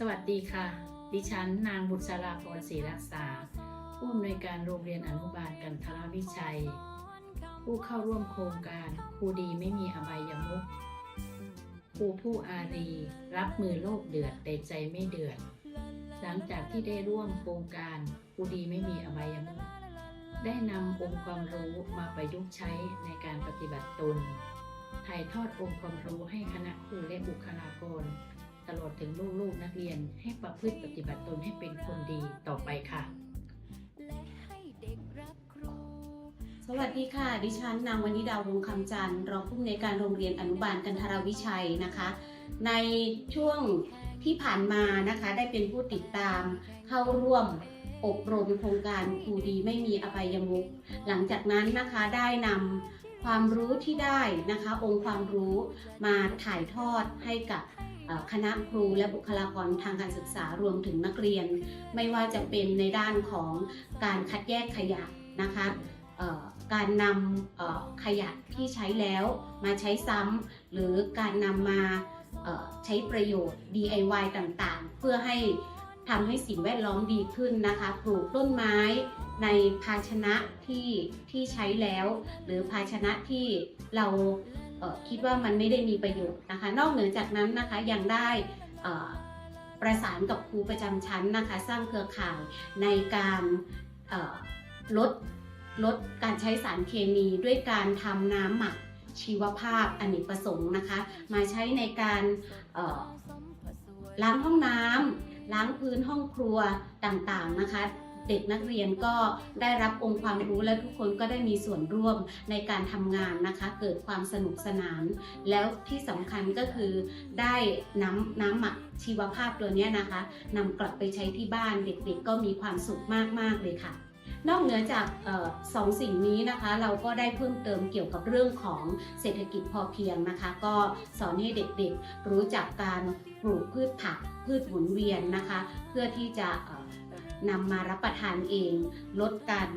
สวัสดีค่ะ ดิฉันนางบุษราพรศรีรักษา ผู้อำนวยการโรงเรียนอนุบาลกันทรวิชัย ผู้เข้าร่วมโครงการครูดีไม่มีอบายมุขครูผู้อารีรับมือโลกเดือดแต่ใจไม่เดือด หลังจากที่ได้ร่วมโครงการครูดีไม่มีอบายมุขได้นำองค์ความรู้มาประยุกต์ใช้ในการปฏิบัติตนถ่ายทอดองค์ความรู้ให้คณะครูและบุคลากร ตลอดถึงลูกๆนักเรียนให้ประพฤติปฏิบัติตนให้เป็นคนดีต่อไปค่ะ สวัสดีค่ะ ดิฉันนางวนิดาวงคำจันทร์รองผู้อำนวยการโรงเรียนอนุบาลกันทราวิชัยนะคะ ในช่วงที่ผ่านมานะคะได้เป็นผู้ติดตามเข้าร่วมอบรมโครงการครูดีไม่มีอบายมุขหลังจากนั้นนะคะได้นำความรู้ที่ได้นะคะ องค์ความรู้มาถ่ายทอดให้กับ คณะครูและบุคลากรทางการศึกษารวมถึงนักเรียน ไม่ว่าจะเป็นในด้านของการคัดแยกขยะนะคะการนำขยะที่ใช้แล้วมาใช้ซ้ำหรือการนำมาใช้ประโยชน์ DIY ต่างๆ เพื่อให้ทำให้สิ่งแวดล้อมดีขึ้นนะคะ ปลูกต้นไม้ในภาชนะที่ที่ใช้แล้ว หรือภาชนะที่เรา คิดว่ามันไม่ได้มีประโยชน์นะคะ นอกเหนือจากนั้นนะคะยังได้ประสานกับครูประจำชั้นนะคะ สร้างเครือข่ายในการลดลดการใช้สารเคมีด้วยการทำน้ำหมักชีวภาพอเนกประสงค์นะคะ มาใช้ในการล้างห้องน้ำล้างพื้นห้องครัวต่างๆนะคะ เด็กนักเรียนก็ได้รับองค์ความรู้และทุกคนก็ได้มีส่วนร่วมในการทำงานนะคะ เกิดความสนุกสนาน แล้วที่สำคัญก็คือได้น้ำน้ำหมักชีวภาพตัวนี้นะคะนำกลับไปใช้ที่บ้านเด็กๆ ก็มีความสุขมากๆเลยค่ะนอกเหนือจากออสองสิ่งนี้นะคะ เราก็ได้เพิ่มเติมเกี่ยวกับเรื่องของเศรษฐกิจพอเพียงนะคะ ก็สอนให้เด็กๆ รู้จักการปลูกพืชผักพืชหมุนเวียนนะคะ เพื่อที่จะ นำมารับประทานเอง ลดการ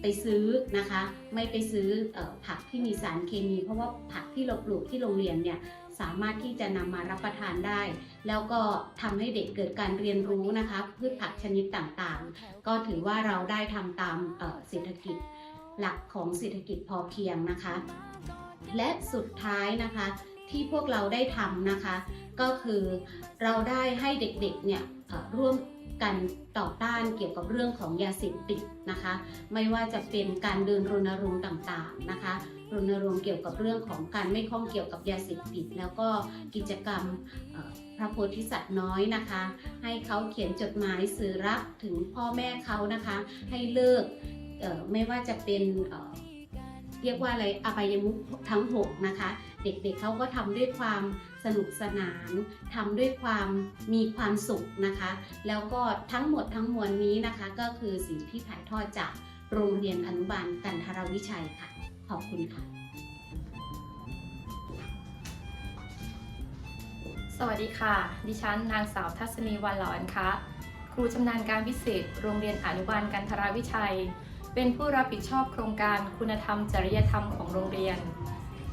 ไปซื้อนะคะ ไม่ไปซื้ออผักที่มีสารเคมี เพราะว่าผักที่เราปลูกที่โรงเรียนเนี่ยสามารถที่จะนำมารับประทานได้ แล้วก็ทำให้เด็กเกิดการเรียนรู้นะคะพืชผักชนิดต่างๆ ก็ถือว่าเราได้ทำตามเศรษฐกิจหลักของเศรษฐกิจพอเพียงนะคะ และสุดท้ายนะคะ ที่พวกเราได้ทำนะคะ ก็คือเราได้ให้เด็กๆเนี่ยร่วมกันต่อต้านเกี่ยวกับเรื่องของยาเสพติดนะคะ ไม่ว่าจะเป็นการเดินรณรงค์ต่างๆนะคะรณรงค์เกี่ยวกับเรื่องของการไม่ข้องเกี่ยวกับยาเสพติด แล้วก็กิจกรรมพระโพธิสัตว์น้อยนะคะ ให้เขาเขียนจดหมายสื่อรักถึงพ่อแม่เขานะคะ ให้เลิกไม่ว่าจะเป็น เรียกว่าอะไรอบายมุขทั้งหกนะคะ เด็กๆเเขาก็ทำด้วยความสนุกสนานทำด้วยความมีความสุขนะคะ แล้วก็ทั้งหมดทั้งมวลนี้นะคะ ก็คือสิ่งที่ถ่ายทอดจากโรงเรียนอนุบาลกันทรวิชัยค่ะ ขอบคุณค่ะ สวัสดีค่ะ ดิฉันนางสาวทัศนีวันหลอนคะครูชำนาญการพิเศษ โรงเรียนอนุบาลกันทราวิชัย เป็นผู้รับผิดชอบโครงการคุณธรรมจริยธรรมของโรงเรียน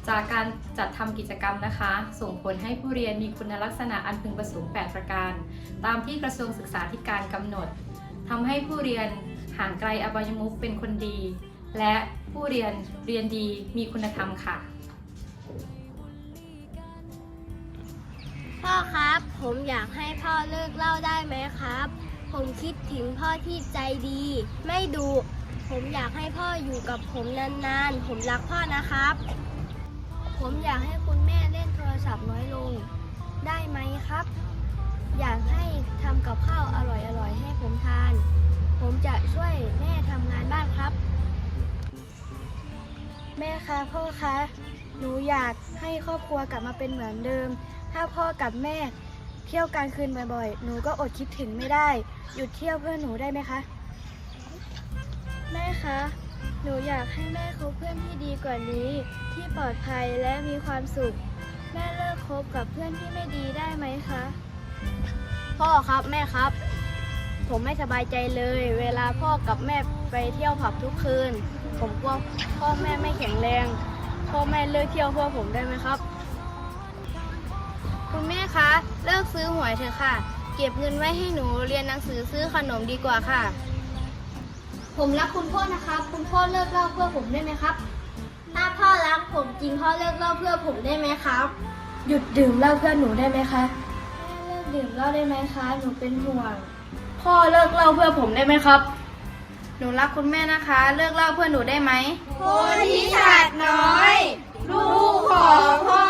จากการจัดทำกิจกรรมนะคะ ส่งผลให้ผู้เรียนมีคุณลักษณะอันพึงประสงค์ 8 ประการ ตามที่กระทรวงศึกษาธิการกำหนดทำให้ผู้เรียนห่างไกลอบายมุขเป็นคนดี และผู้เรียนเรียนดีมีคุณธรรมค่ะ พ่อครับ ผมอยากให้พ่อเลิกเล่าได้ไหมครับ ผมคิดถึงพ่อที่ใจดี ไม่ดุ ผมอยากให้พ่ออยู่กับผมนานๆ ผมรักพ่อนะครับ ผมอยากให้คุณแม่เล่นโทรศัพท์น้อยลง ได้ไหมครับ อยากให้ทำกับข้าวอร่อยๆ ให้ผมทาน ผมจะช่วยแม่ทำงานบ้านครับ แม่คะพ่อคะ หนูอยากให้ครอบครัวกลับมาเป็นเหมือนเดิม ถ้าพ่อกับแม่เที่ยวกลางคืนบ่อยๆ หนูก็อดคิดถึงไม่ได้ หยุดเที่ยวเพื่อหนูได้ไหมคะ แม่คะ หนูอยากให้แม่คบเพื่อนที่ดีกว่านี้ ที่ปลอดภัยและมีความสุข แม่เลิกคบกับเพื่อนที่ไม่ดีได้ไหมคะ พ่อครับแม่ครับ ผมไม่สบายใจเลย เวลาพ่อกับแม่ไปเที่ยวผับทุกคืน ผมกลัวพ่อแม่ไม่แข็งแรง พ่อแม่เลิกเที่ยวเพื่อผมได้ไหมครับ คุณแม่คะ เลิกซื้อหวยเถอะค่ะเเก็บเงินไว้ให้หนูเรียนหนังสือซื้อขนมดีกว่าค่ะ ผมรักคุณพ่อนะครับ คุณพ่อเลิกเหล่าเพื่อผมได้ไหมครับ ถ้าพ่อรักผมจริงพ่อเลิกเหล่าเพื่อผมได้ไหมครับ หยุดดื่มเหล้าเพื่อหนูได้ไหมคะแม่เลิกดื่มเหล้าได้ไหมคะ หนูเป็นห่วง พ่อเลิกเหล้าเพื่อผมได้ไหมครับ หนูรักคุณแม่นะคะ เลิกเหล้าเพื่อหนูได้ไหม โพธิสัตว์น้อย ลูกของพ่อแม่